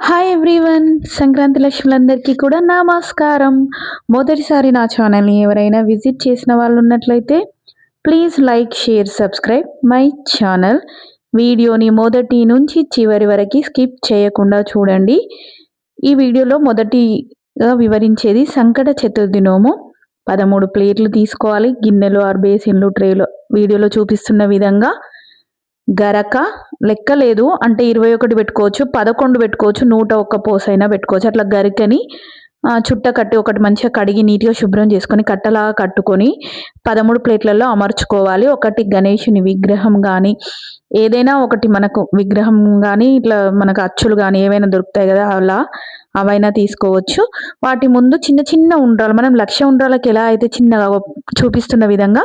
Hi everyone Sankranti లక్ష్ములందరికీ కూడా నమస్కారం. మొదటిసారి నా ఛానల్ని ఎవరైనా విజిట్ చేసిన వాళ్ళు ఉన్నట్లయితే please like share subscribe my channel. వీడియోని మొదటి నుంచి చివరి వరకు స్కిప్ చేయకుండా చూడండి. ఈ వీడియోలో మొదటిగా వివరించేది సంకట చతుర్థి నోము. పదమూడు ప్లేట్లు తీసుకోవాలి. గిన్నెలు ఆర్ బేసిన్లు ట్రేలు వీడియోలో చూపిస్తున్న విధంగా గరక లెక్క లేదు అంటే ఇరవై ఒకటి పెట్టుకోవచ్చు పదకొండు పెట్టుకోవచ్చు నూట ఒక్క పోసైనా పెట్టుకోవచ్చు. అట్లా గరికని చుట్ట కట్టి ఒకటి మంచిగా కడిగి నీట్గా శుభ్రం చేసుకొని కట్టలాగా కట్టుకొని పదమూడు ప్లేట్లలో అమర్చుకోవాలి. ఒకటి గణేషుని విగ్రహం కానీ ఏదైనా ఒకటి మనకు విగ్రహం కానీ ఇట్లా మనకు అచ్చులు కానీ ఏవైనా దొరుకుతాయి కదా అలా అవైనా తీసుకోవచ్చు. వాటి ముందు చిన్న చిన్న ఉండ్రాలు మనం లక్ష ఉండ్రాలకు ఎలా అయితే చిన్నగా చూపిస్తున్న విధంగా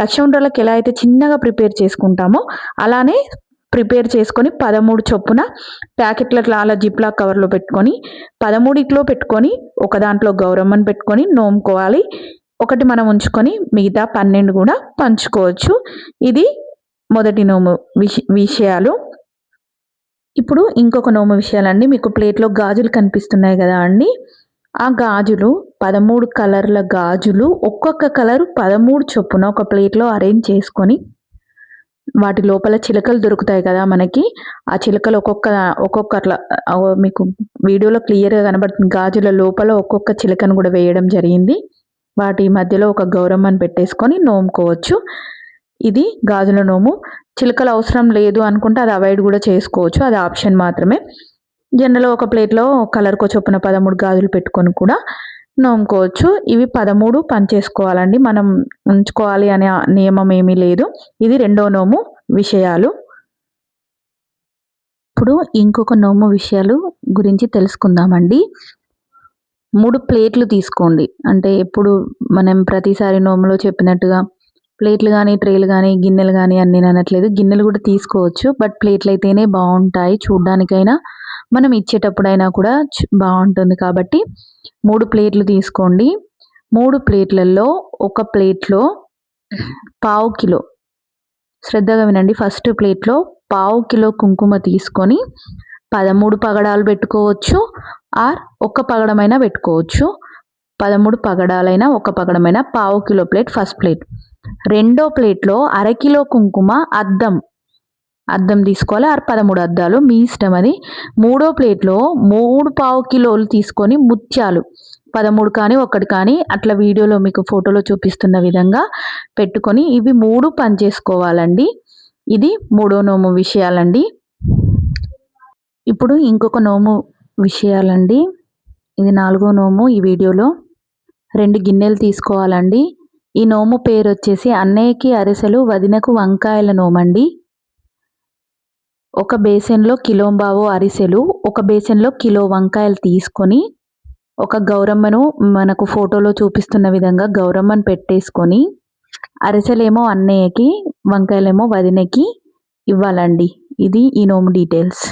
లక్ష ఎలా అయితే చిన్నగా ప్రిపేర్ చేసుకుంటామో అలానే ప్రిపేర్ చేసుకొని పదమూడు చొప్పున ప్యాకెట్ల అలా జిప్లా కవర్లో పెట్టుకొని పదమూడిట్లో పెట్టుకొని ఒక దాంట్లో గౌరమ్మని పెట్టుకొని నోముకోవాలి. ఒకటి మనం ఉంచుకొని మిగతా పన్నెండు కూడా పంచుకోవచ్చు. ఇది మొదటి నోము విష విషయాలు. ఇప్పుడు ఇంకొక నోము విషయాలండి. మీకు ప్లేట్లో గాజులు కనిపిస్తున్నాయి కదా అండి. ఆ గాజులు పదమూడు కలర్ల గాజులు ఒక్కొక్క కలర్ పదమూడు చొప్పున ఒక ప్లేట్లో అరేంజ్ చేసుకొని వాటి లోపల చిలకలు దొరుకుతాయి కదా మనకి. ఆ చిలకలు ఒక్కొక్క ఒక్కొక్క అట్లా మీకు వీడియోలో క్లియర్గా కనబడుతుంది. గాజుల లోపల ఒక్కొక్క చిలకను కూడా వేయడం జరిగింది. వాటి మధ్యలో ఒక గౌరమ్మని పెట్టేసుకొని నోముకోవచ్చు. ఇది గాజుల నోము. చిలకలు అవసరం లేదు అనుకుంటే అది అవాయిడ్ కూడా చేసుకోవచ్చు. అది ఆప్షన్ మాత్రమే. జనరల్ ఒక ప్లేట్లో కలర్కో చొప్పున పదమూడు గాజులు పెట్టుకొని కూడా నోముకోవచ్చు. ఇవి పదమూడు పనిచేసుకోవాలండి మనం ఉంచుకోవాలి అనే నియమం ఏమీ లేదు. ఇది రెండో నోము విషయాలు. ఇప్పుడు ఇంకొక నోము విషయాలు గురించి తెలుసుకుందామండి. మూడు ప్లేట్లు తీసుకోండి. అంటే ఎప్పుడు మనం ప్రతిసారి నోములో చెప్పినట్టుగా ప్లేట్లు కానీ ట్రేలు కానీ గిన్నెలు కానీ అన్నీ అనట్లేదు. గిన్నెలు కూడా తీసుకోవచ్చు. బట్ ప్లేట్లు అయితేనే బాగుంటాయి. చూడ్డానికైనా మనం ఇచ్చేటప్పుడైనా కూడా బాగుంటుంది కాబట్టి మూడు ప్లేట్లు తీసుకోండి. మూడు ప్లేట్లలో ఒక ప్లేట్లో పావు కిలో శ్రద్ధగా వినండి. ఫస్ట్ ప్లేట్లో పావు కిలో కుంకుమ తీసుకొని పదమూడు పగడాలు పెట్టుకోవచ్చు. ఆర్ ఒక్క పగడమైనా పెట్టుకోవచ్చు. పదమూడు పగడాలైనా ఒక పగడమైనా పావు కిలో ప్లేట్ ఫస్ట్ ప్లేట్. రెండో ప్లేట్లో అరకిలో కుంకుమ అద్దం అద్దం తీసుకోవాలి. ఆరు పదమూడు అద్దాలు. మీ ఇష్టం అది. మూడో ప్లేట్లో మూడు పావు కిలోలు తీసుకొని ముత్యాలు. పదమూడు కానీ ఒకటి కానీ అట్లా వీడియోలో మీకు ఫోటోలో చూపిస్తున్న విధంగా పెట్టుకొని ఇవి మూడు పని చేసుకోవాలండి ఇది మూడో నోము విషయాలండి. ఇప్పుడు ఇంకొక నోము విషయాలండి. ఇది నాలుగో నోము ఈ వీడియోలో. రెండు గిన్నెలు తీసుకోవాలండి. ఈ నోము పేరు వచ్చేసి అన్నయ్యకి అరిసెలు వదినకు వంకాయల నోమండి. ఒక బేసన్లో కిలోంబావు అరిసెలు ఒక బేసన్లో కిలో వంకాయలు తీసుకొని ఒక గౌరమ్మను మనకు ఫోటోలో చూపిస్తున్న విధంగా గౌరమ్మను పెట్టేసుకొని అరిసెలేమో అన్నయ్యకి వంకాయలేమో వదినకి ఇవ్వాలండి. ఇది ఈ నోము డీటెయిల్స్.